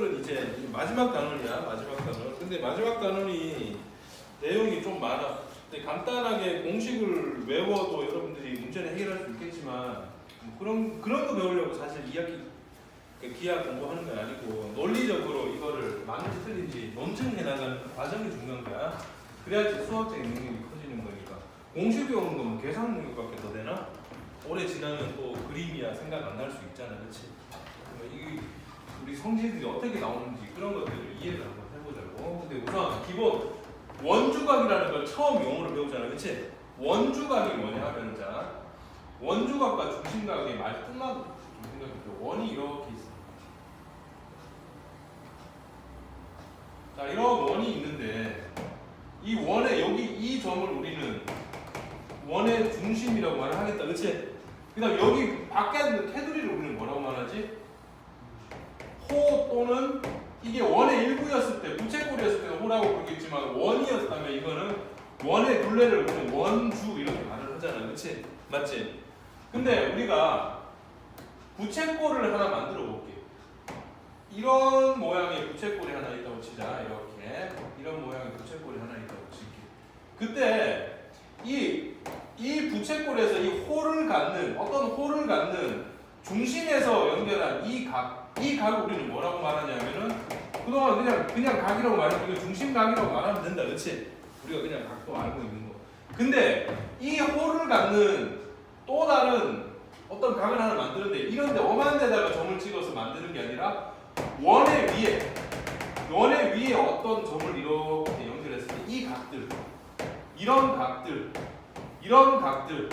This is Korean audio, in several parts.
이것들은 이제 마지막 단원이야 마지막 단원. 근데 마지막 단원이 내용이 좀 많아. 근데 간단하게 공식을 외워도 여러분들이 문제를 해결할 수 있겠지만 뭐 그런 그런 거 배우려고 사실 2학기 그 기하 공부하는 건 아니고 논리적으로 이거를 맞는지 틀린지 논증해 나가는 그 과정이 중요한 거야. 그래야지 수학적인 능력이 커지는 거니까. 공식 배우는 거면 계산 능력밖에 더 되나? 오래 지나면 또 그림이야 생각 안 날 수 있잖아, 그렇지? 성질들이 어떻게 나오는지 그런 것들을 이해를 한번 해보자고. 근데 우선 기본 원주각이라는 걸 처음 용어로 배우잖아, 그렇지? 원주각이 뭐냐 하면 자 원주각과 중심각의 끝나도 좀 생각해줘. 원이 이렇게 있어. 자, 이런 원이 있는데 이 원의 여기 이 점을 우리는 원의 중심이라고 말을 하겠다, 그렇지? 그다음 여기 밖에 있는 테두리를 우리는 뭐라고 말하지? 호 또는 이게 원의 일부였을 때 부채꼴이었을 때는 호라고 부르겠지만 원이었다면 이거는 원의 둘레를 우리는 원주 이렇게 말을 하잖아, 그렇지? 맞지? 근데 우리가 부채꼴을 하나 만들어 볼게. 이런 모양의 부채꼴이 하나 있다고 치자, 이렇게 이런 모양의 부채꼴이 하나 있다고 칠게. 그때 이, 이 부채꼴에서 이 호를 갖는 어떤 호를 갖는 중심에서 연결한 이 각, 이 각을 우리는 뭐라고 말하냐면은 그동안 그냥 그냥 각이라고 말했고 이거 중심 각이라고 말하면 된다, 그렇지? 우리가 그냥 각도 알고 있는 거. 근데 이 호를 갖는 또 다른 어떤 각을 하나 만드는데 이런데 엄한 데다가 점을 찍어서 만드는 게 아니라 원의 위에 원의 위에 어떤 점을 이렇게 연결했을 때 이 각들 이런 각들 이런 각들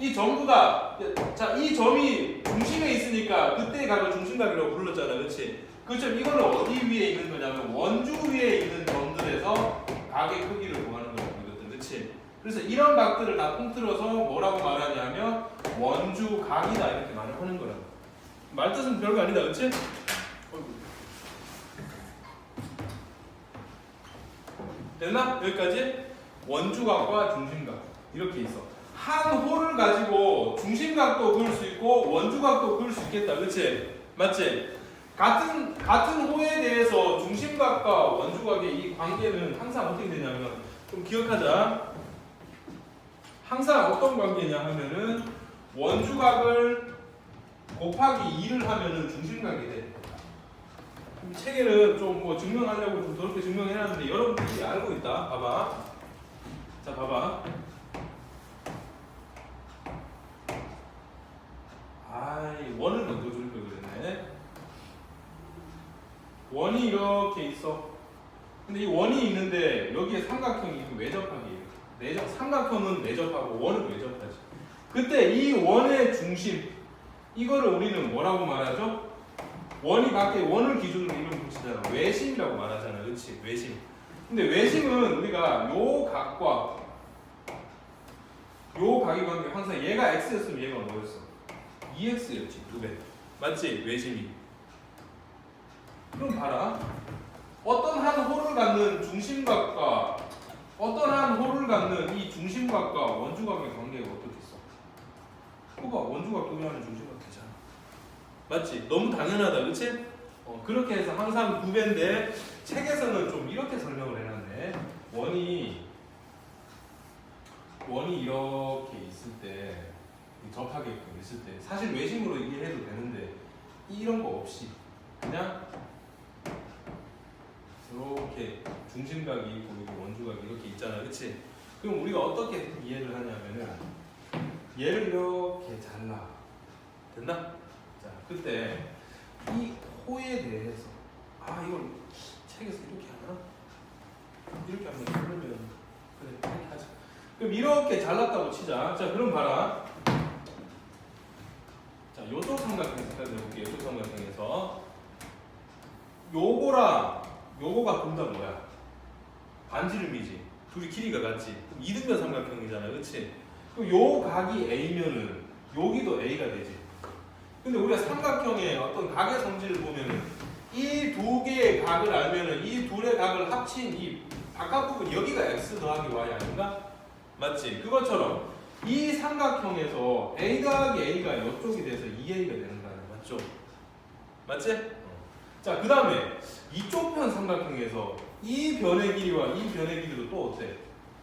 이 전부 다자이 점이 중심에 있으니까 그때의 각을 중심각이라고 불렀잖아 그렇지 그점 이거는 어디 위에 있는 거냐면 원주 위에 있는 점들에서 각의 크기를 구하는 이것들 그렇지 그래서 이런 각들을 다 통틀어서 뭐라고 말하냐면 원주 각이다 이렇게 말을 하는 거라고 말뜻은 별거 아니다 그렇지. 됐나? 여기까지 원주각과 중심각 이렇게 있어. 한 호를 가지고 중심각도 그을 수 있고 원주각도 그을 수 있겠다. 그렇지? 맞지? 같은 같은 호에 대해서 중심각과 원주각의 이 관계는 항상 어떻게 되냐면 좀 기억하자. 항상 어떤 관계냐 하면은 원주각을 곱하기 2를 하면은 중심각이 돼. 이 체계를 좀 뭐 증명하려고 좀 더럽게 증명해놨는데 여러분들이 알고 있다. 봐봐. 자, 봐봐. 아이, 원을 먼저 줄걸 그랬네. 원이 이렇게 있어. 근데 이 원이 있는데 여기에 삼각형이 외접하기예요. 내접, 삼각형은 내접하고 원은 외접하지. 그때 이 원의 중심, 이거를 우리는 뭐라고 말하죠? 원이 밖에 원을 기준으로 이름 붙이잖아. 외심이라고 말하잖아. 그렇지? 외심. 근데 외심은 우리가 요 각과 요 각의 관계 항상 얘가 x였으면 얘가 뭐였어? 2x였지. 두 배. 맞지? 외심이. 그럼 봐라. 어떤 한 호를 갖는 중심각과 어떤 한 호를 갖는 이 중심각과 원주각의 관계가 어떻게 있어? 호가 원주각 구별하는 중심각 되잖아. 맞지? 너무 당연하다, 그치? 어, 그렇게 해서 항상 구배인데 책에서는 좀 이렇게 설명을 해놨네. 원이 원이 이렇게 있을 때 접하게끔 있을 때 사실 외심으로 이해해도 되는데 이런 거 없이 그냥 이렇게 중심각이 여기 원주각이 이렇게 있잖아, 그치? 그럼 우리가 어떻게 이해를 하냐면은 얘를 이렇게 잘라 됐나? 자, 그때 이 호에 대해서 아 이걸 책에서 이렇게 하나? 이렇게 하면 그러면 그래 이렇게 하자. 그럼 이렇게 잘랐다고 치자. 자, 그럼 봐라. 자, 요쪽 삼각형 색깔 내볼게요. 요쪽 삼각형에서 요거랑 요거가 둘다 뭐야? 반지름이지. 둘이 길이가 같지. 그럼 이등변 삼각형이잖아, 그렇지? 그럼 요 각이 A면은 여기도 A가 되지. 근데 우리가 삼각형의 어떤 각의 성질을 보면은 이 두 개의 각을 알면은 이 둘의 각을 합친 이 바깥 부분 여기가 x 더하기 y 아닌가? 맞지? 그것처럼 이 삼각형에서 a 더하기 a가 이쪽이 돼서 2a가 되는 거 아니야? 맞죠? 맞지? 어. 자, 그 다음에 이쪽 편 삼각형에서 이 변의 길이와 이 변의 길이도 또 어때?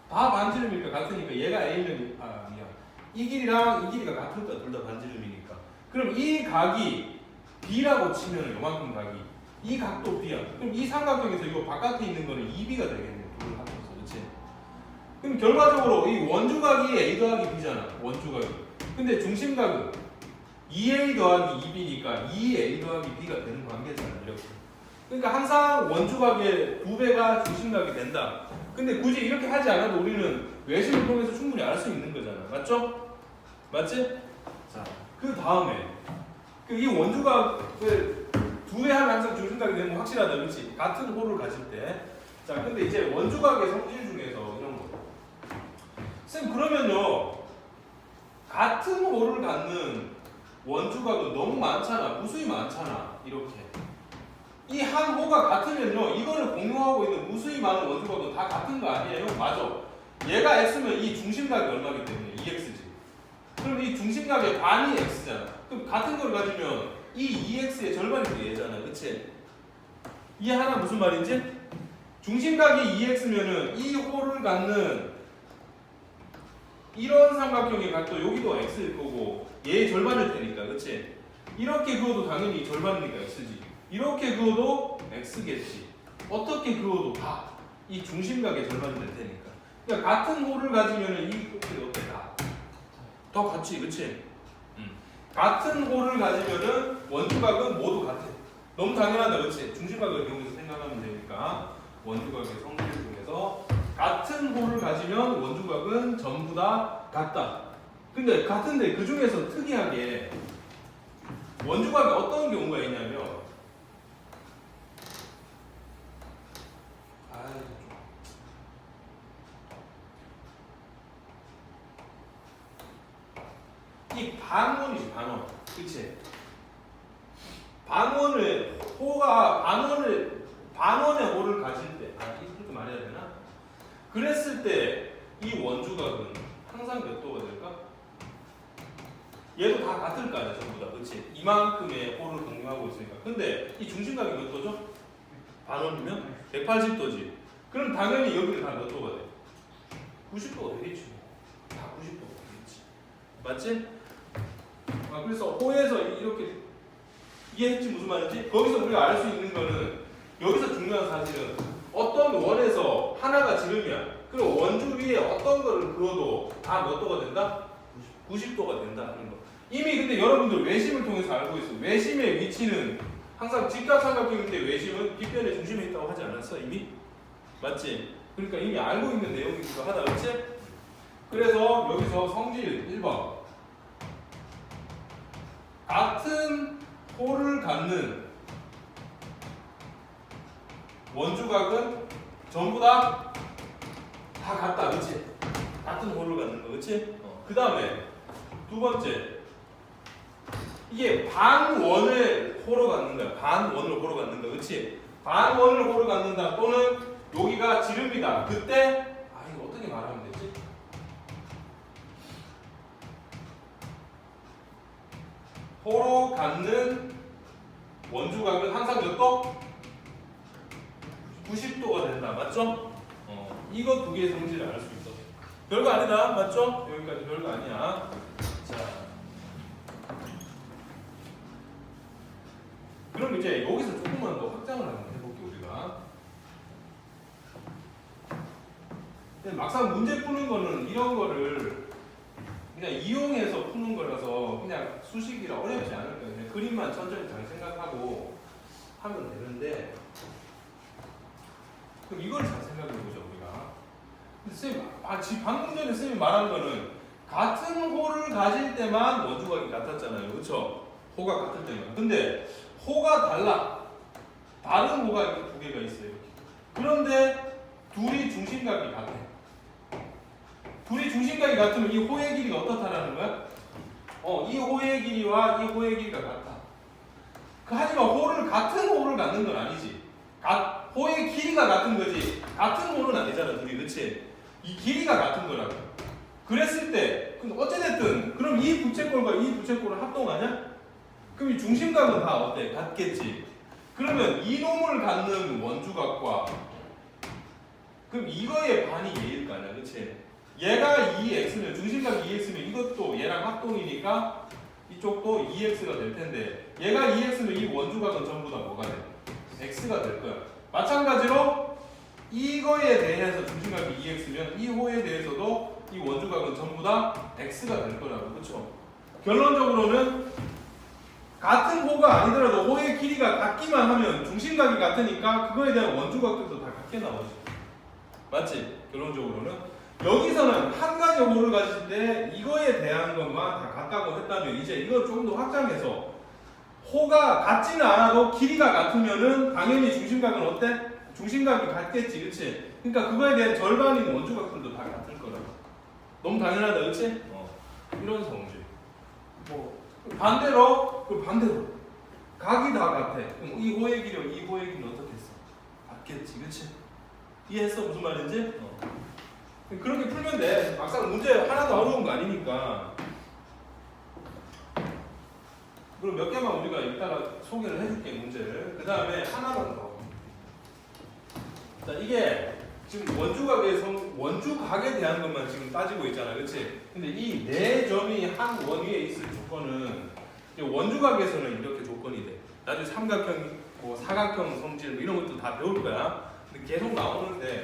다 반지름이니까 같으니까 얘가 A면 아 아니야. 이 길이랑 이 길이가 같을 거야. 둘 다 반지름이니까. 그럼 이 각이 B라고 치면 요만큼 각이 이 각도 B야. 그럼 이 삼각형에서 이거 바깥에 있는 거는 2B가 되겠네. 그럼 결과적으로 이 원주각이 A 더하기 B잖아. 원주각이. 근데 중심각은 2A 더하기 2B니까 2A 더하기 B가 되는 관계잖아. 이렇게. 그러니까 항상 원주각의 두 배가 중심각이 된다. 근데 굳이 이렇게 하지 않아도 우리는 외심을 통해서 충분히 알 수 있는 거잖아. 맞죠? 맞지? 자, 그 다음에 그이 원주각을 두배 하면 항상 중심각이 거 확실하다. 그렇지? 같은 호를 가질 때. 자, 근데 이제 원주각의 성질 중에서. 쌤, 그러면요. 같은 호를 갖는 원주각은 너무 많잖아. 무수히 많잖아. 이렇게. 이 한 호가 같으면요. 이거를 공유하고 있는 무수히 많은 원주각은 다 같은 거 아니에요? 맞아. 얘가 x면 이 중심각이 얼마기 때문에 2x지. 그럼 이 중심각의 반이 x잖아. 그럼 같은 걸 가지면 이 2x의 절반이 또 얘잖아. 그치? 이해 하나 무슨 말인지? 중심각이 2x면은 이 호를 갖는 이런 삼각형의 각도 여기도 x일 거고 얘의 절반일 테니까 그치? 이렇게 그어도 당연히 절반이니까 x지 이렇게 그어도 x겠지 어떻게 그어도 다 이 중심각의 절반이 될 테니까 그러니까 같은 호를 가지면은 이 곱들이 어때 다? 더 같지 그치? 음. 같은 호를 가지면은 원주각은 모두 같아 너무 당연하다 그치? 중심각을 이용해서 생각하면 되니까 원주각의 성질 중에서 같은 호를 가지면 원주각은 전부 다 같다. 근데 같은데 그 중에서 특이하게 원주각에 어떤 경우가 있냐면 좀. 이 반원이지 반원, 그치? 반원을 호가 반원을 반원의 호를 가질 때, 아 이렇게 말해야 되나? 그랬을 때 이 원주각은 항상 몇 도가 될까? 얘도 다 같을 거 아니야 전부 다 그렇지? 이만큼의 호를 공유하고 있으니까 근데 이 중심각이 몇 도죠? 반원이면 180도지 그럼 당연히 여기는 다 몇 도가 돼? 90도가 되겠지 뭐. 다 90도가 되겠지 맞지? 아 그래서 호에서 이렇게 이해했지 무슨 말인지? 거기서 우리가 알 수 있는 거는 여기서 중요한 사실은 어떤 원에서 하나가 지름이야. 그럼 원주 위에 어떤 거를 그어도 다 몇 도가 된다? 90도가 된다 하는 거. 이미 근데 여러분들 외심을 통해서 알고 있어. 외심의 위치는 항상 직각삼각형인데 외심은 빗변의 중심에 있다고 하지 않았어 이미? 맞지? 그러니까 이미 알고 있는 내용이기도 하다, 그렇지? 그래서 여기서 성질 1번 같은 호를 갖는 원주각은 전부 다 다 같다, 그렇지? 같은 호를 갖는 거, 그렇지? 그 다음에 두 번째 이게 반원을 호로 갖는 거야. 반원을 호로 갖는 거, 그렇지? 반원을 호로 갖는다 또는 여기가 지름이다. 그때 아 이거 어떻게 말하면 되지? 호로 갖는 원주각은 항상 몇 도? 90도가 된다. 맞죠? 어, 이거 두 개의 성질을 알 수 있어. 별거 아니다. 맞죠? 여기까지 별거 아니야. 자. 그럼 이제 여기서 조금만 더 확장을 한번 해볼게 우리가. 막상 문제 푸는 거는 이런 거를 그냥 이용해서 푸는 거라서 그냥 수식이라 어렵지 않을 거예요. 그냥 그림만 천천히 잘 생각하고 하면 되는데 이걸 잘 생각해 보자 우리가. 쌤, 아, 지 방금 전에 쌤이 말한 거는 같은 호를 가질 때만 원주각이 같았잖아요, 그렇죠? 호가 같을 때만. 근데 호가 달라. 다른 호가 이렇게 두 개가 있어요. 그런데 둘이 중심각이 같아. 둘이 중심각이 같으면 이 호의 길이가 어떻다라는 거야? 어, 이 호의 길이와 이 호의 길이가 같다. 그 하지만 호를 같은 호를 갖는 건 아니지. 가, 호의 길이가 같은 거지. 같은 호는 아니잖아, 둘이, 그렇지? 이 길이가 같은 거라고. 그랬을 때, 근데 어찌됐든, 그럼 이 부채꼴과 이 부채꼴을 합동하냐? 그럼 이 중심각은 다 어때? 같겠지. 그러면 이놈을 갖는 원주각과 그럼 이거의 반이 얘일 거 아니야, 그치? 얘가 2x면 중심각이 2x면 이것도 얘랑 합동이니까 이쪽도 2x가 될 텐데 얘가 2x면 이 원주각은 전부 다 뭐가 돼? x가 될 거야. 마찬가지로 이거에 대해서 중심각이 2x면 이 호에 대해서도 이 원주각은 전부 다 x가 될 거라고, 그렇죠? 결론적으로는 같은 호가 아니더라도 호의 길이가 같기만 하면 중심각이 같으니까 그거에 대한 원주각들도 다 같게 나오지. 맞지? 결론적으로는 여기서는 한 가지 호를 가질 때 이거에 대한 것만 다 같다고 했다면 이제 이걸 조금 더 확장해서 호가 같지는 않아도 길이가 같으면은 당연히 중심각은 어때? 중심각이 같겠지, 그렇지? 그러니까 그거에 대한 절반인 원주각들도 다 같을 거라고. 너무 당연하다, 그렇지? 어. 이런 성질. 뭐 반대로 그 반대로 각이 다 같아. 그럼 이 호의 길이와 이 호의 길이는 어떻게 했어? 같겠지, 그렇지? 이해했어 무슨 말인지? 어. 그렇게 풀면 돼. 막상 문제 하나도 어려운 거 아니니까. 그럼 몇 개만 우리가 이따가 소개를 해줄게 문제를. 그 다음에 하나만 더. 자 이게 지금 원주각의 성 원주각에 대한 것만 지금 따지고 있잖아, 그렇지? 근데 이 네 점이 한 원 위에 있을 조건은 원주각에서는 이렇게 조건이 돼. 나중에 삼각형, 뭐 사각형 성질 뭐 이런 것도 다 배울 거야. 근데 계속 나오는데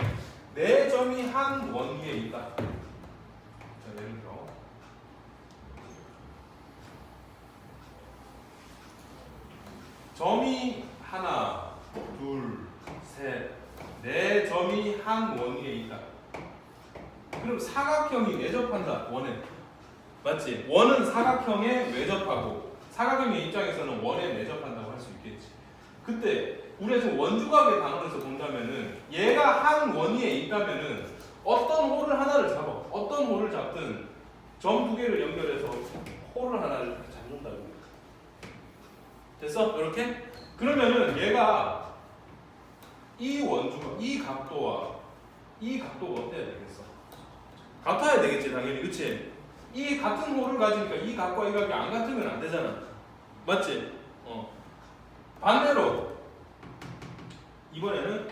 네 점이 한 원 위에 있다. 자 예를 들어 점이 하나, 둘, 셋, 네 점이 한 원 위에 있다. 그럼 사각형이 외접한다 원에 맞지? 원은 사각형에 외접하고 사각형의 입장에서는 원에 외접한다고 할 수 있겠지. 그때 우리가 지금 원주각의 단원에서 본다면은 얘가 한 원위에 있다면은 어떤 홀을 하나를 잡아 어떤 홀을 잡든 점 두 개를 연결해서 홀을 하나를 잡는다고 됐어? 이렇게? 그러면은 얘가 이 원주각 이 각도와 이 각도가 어때야 되겠어? 같아야 되겠지 당연히 그치? 이 같은 홀을 가지니까 이 각과 이 각이 안 같으면 안 되잖아 맞지? 어 반대로 이번에는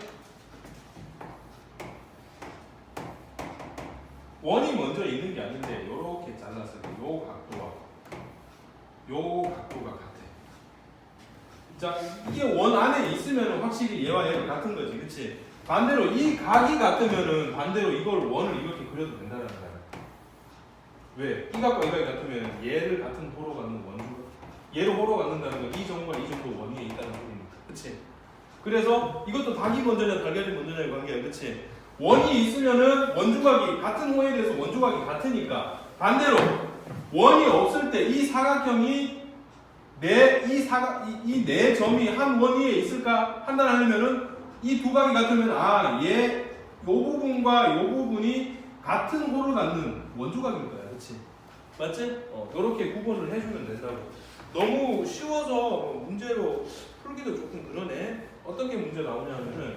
원이 먼저 있는 게 아닌데 이렇게 잘랐을 때 요 각도와 요 각도가 같아. 자 이게 원 안에 있으면 확실히 얘와 얘가 같은 거지, 그렇지? 반대로 이 각이 같으면은 반대로 이걸 원을 이렇게 그려도 된다는 거야. 왜? 이 각과 이 각이 같으면 얘를 같은 호로 갖는 원주, 얘를 호로 갖는다는 건이 점과 이 점도 원 위에 있다는 소리니까, 그렇지? 그래서 이것도 닭이 먼저냐 달걀이 먼저냐의 관계야, 그렇지? 원이 있으면은 원주각이 같은 호에 대해서 원주각이 같으니까 반대로 원이 없을 때 이 사각형이 내이 사각 이네 점이 한 원 위에 있을까 판단하려면은 이 두 각이 같으면 아얘요 부분과 요 부분이 같은 호를 갖는 원주각인 거야, 그렇지? 맞지? 어, 이렇게 구분을 해주면 된다고. 너무 쉬워서 문제로 풀기도 조금 그러네. 어떤 게 문제 나오냐면은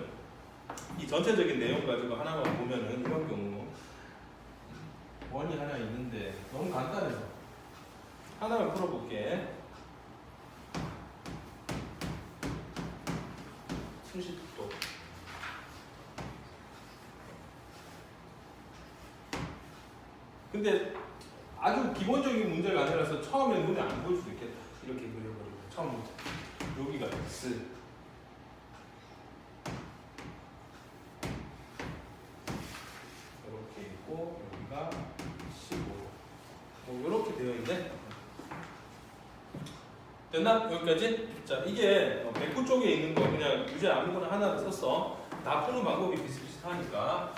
이 전체적인 내용 가지고 하나만 보면은 이런 경우 원이 하나 있는데 너무 간단해서 하나만 풀어볼게. 승식도 근데 아주 기본적인 문제가 아니라서 처음에 눈에 안 보일 수도 있겠다. 이렇게 그려버리고. 처음부터 여기가 x 이렇게 있고 여기가 15. 뭐 이렇게 되어 있네. 됐나? 여기까지? 자 이게 어, 백구 쪽에 있는 거 그냥 유제 아무거나 하나를 썼어. 다 푸는 방법이 비슷비슷하니까.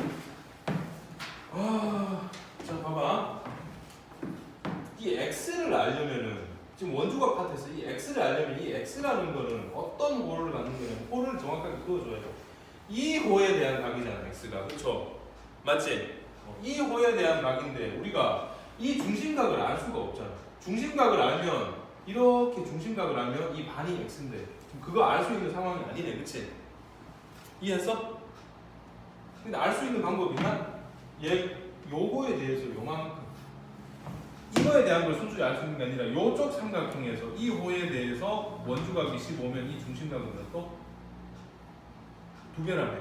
아, 자 봐봐. 이 x를 알려면은 지금 원주각 파트에서 이 x를 알려면 이 x라는 거는 어떤 호를 갖는 거냐면 호를 정확하게 그어줘야죠. 이 호에 대한 각이잖아 x가 그렇죠? 맞지? 어, 이 호에 대한 각인데 우리가 이 중심각을 알 수가 없잖아. 중심각을 알면 이렇게 중심각을 알면 이 반이 x인데 그거 알 수 있는 상황이 아니네, 그렇지? 이해했어? 근데 알 수 있는 방법이 있나? 얘 요거에 대해서 요만큼 이거에 대한 걸 순수히 알 수 있는 게 아니라 이쪽 삼각형에서 이 호에 대해서 원주각이 15면 이 중심각은 몇 도? 두 배라며.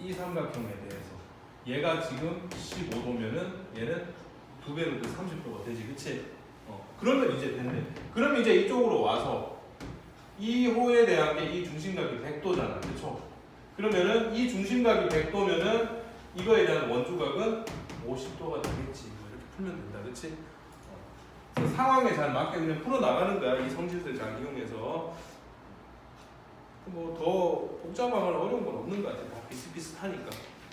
이 삼각형에 대해서 얘가 지금 15도면은 얘는 두 배로 그 30도가 되지, 그치? 어, 그러면 이제 됐네. 그럼 이제 이쪽으로 와서 이 호에 대한 게 이 중심각이 100도잖아, 그쵸? 그러면은 이 중심각이 100도면은 이거에 대한 원주각은 50도가 되겠지. 뭐 이렇게 풀면 된다, 그치? 어. 상황에 잘 맞게 그냥 풀어 나가는 거야. 이 성질들 잘 이용해서. 뭐 더 복잡하거나 어려운 건 없는 것 같아. 다 비슷비슷하니까.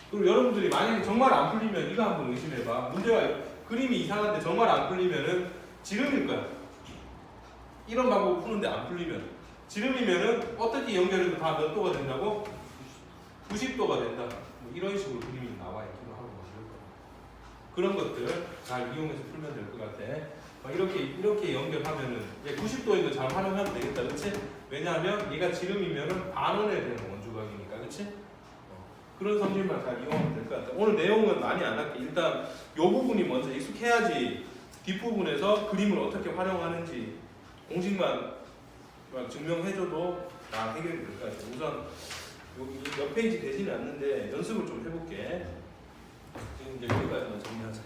그리고 여러분들이 만약에 정말 안 풀리면 이거 한번 의심해봐. 문제가 그림이 이상한데 정말 안 풀리면은 지름일 거야. 이런 방법을 푸는데 안 풀리면 지름이면은 어떻게 연결해도 다 몇 도가 된다고? 90도가 된다. 뭐 이런 식으로 그림이 나와 있기도 하고 뭐. 그런 것들 잘 이용해서 풀면 될 것 같아. 막 이렇게 이렇게 연결하면은 90도인 거잘 활용하면 되겠다, 그렇지? 왜냐하면 얘가 지름이면은 반원에 되는 원주각이니까, 그렇지? 어, 그런 성질만 잘 이용하면 될 것 같아. 오늘 내용은 많이 안 할게. 일단 이 부분이 먼저 익숙해야지 뒷부분에서 그림을 어떻게 활용하는지 공식만 막 증명해줘도 다 해결이 될 것 같아. 우선 몇 페이지 되지는 않는데 연습을 좀 해볼게. 지금 이제 여기까지만 정리하자.